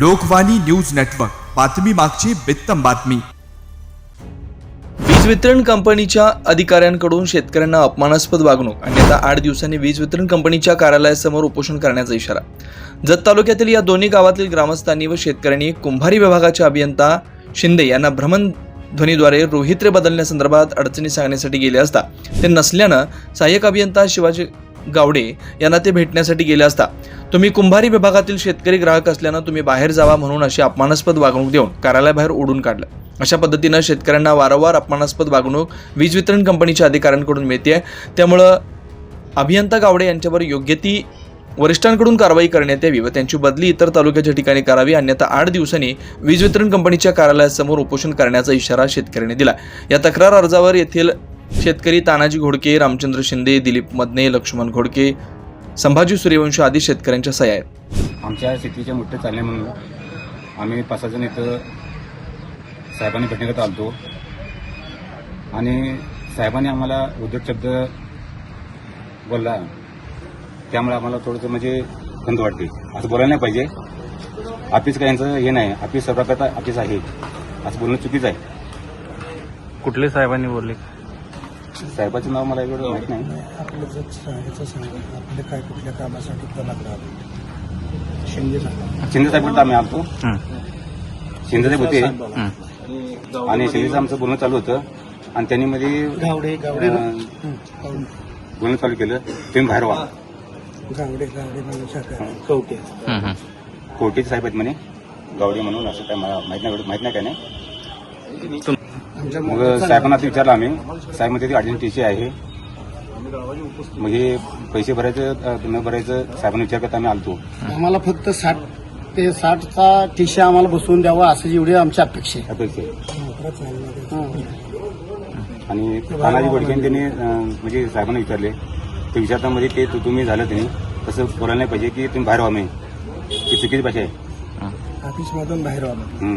Lokvani news network. बातमी मागची बित्तम बातमी. वीज वितरण कंपनीच्या अधिकाऱ्यांकडून शेतकऱ्यांना अपमानास्पद वागणूक आणि आता आठ दिवसांनी वीज वितरण कंपनीच्या कार्यालयासमोर उपोषण करण्याचा इशारा. जत तालुक्यातील या दोन्ही गावातील ग्रामस्थांनी व शेतकऱ्यांनी कुंभारी विभागाचे अभियंता शिंदे यांना भ्रमणध्वनीद्वारे रोहित्रे बदलण्यासंदर्भात अडचणी सांगण्यासाठी गेले असता. ते नसल्यानं सहाय्यक अभियंता शिवाजी गावडे यांना ते भेटण्यासाठी गेले असता. तुम्ही कुंभारी विभागातील शेतकरी ग्राहक असल्यानं तुम्ही बाहेर जावा म्हणून अशी अपमानास्पद वागणूक देऊन कार्यालयाबाहेर ओढून काढलं. अशा पद्धतीनं शेतकऱ्यांना वारंवार अपमानास्पद वागणूक वीज वितरण कंपनीच्या अधिकाऱ्यांकडून मिळते त्यामुळं अभियंता गावडे यांच्यावर योग्य ती वरिष्ठांकडून कारवाई करण्यात यावी व त्यांची बदली इतर तालुक्याच्या ठिकाणी करावी अन्यथा आठ दिवसांनी वीज वितरण कंपनीच्या कार्यालयासमोर उपोषण करण्याचा इशारा शेतकऱ्यांनी दिला. या तक्रार अर्जावर येथील शेतकरी तानाजी घोडके रामचंद्र शिंदे दिलीप मदने लक्ष्मण घोडके संभाजी सूर्यवंशी आदी शेतकऱ्यांच्या सह्या आहेत. आमच्या शेतीचे मोठे चालले म्हणून आम्ही पाच सहा जण इथं साहेबांनी भेटण्यात आलतो. आणि साहेबांनी आम्हाला उद्धट शब्द बोलला. त्यामुळे आम्हाला थोडंसं म्हणजे खंत वाटते. असं बोलायला नाही पाहिजे. ऑफिस काय यांचं हे नाही. ऑफिस सर्वकर्ता ऑफिस आहे. असं बोलणं चुकीचं आहे. कुठले साहेबांनी बोलले? साहेबाचं नाव मला एवढं माहीत नाही. आपलं जर सांगायचं सांगा. आपल्या काय कुठल्या कामासाठी प्रलाप राहतो शिंदे सांगा शिंदे साहेब आम्ही आलतो. हं, शिंदे साहेब होते. आणि शिंदेचं आमचं बोलणं चालू होतं. आणि त्यांनी मध्ये गावडे गावडे अं, हं, गावडे बोलणं चालू केलं. तुम्ही बाहेर व्हा गावडे गावडे म्हणून शाखा कवटे. कोर्टीचे साहेब आहेत म्हणे. गावडे म्हणून असं काय मला माहीत नाही माहीत नाही काय नाही? मग साहेबांना ते विचारलं आम्ही. साहेबमध्ये अर्जंट टीसी आहे. मग हे पैसे भरायचं न भरायचं साहेबांना विचार करता आम्ही आलतो. आम्हाला फक्त साठ ते साठचा टीशी आम्हाला बसवून द्यावा असं एवढी आमची अपेक्षा. पैसे हं. आणि तानाजी गोडके त्यांनी अं, म्हणजे साहेबांना विचारले. ते विचारता मध्ये ते तु- तुम्ही झालं त्यांनी तसं बोलायला नाही पाहिजे की तुम्ही बाहेर व्हा मी. ती चुकीची भाषा आहे. ऑफिसमधून बाहेर आलो.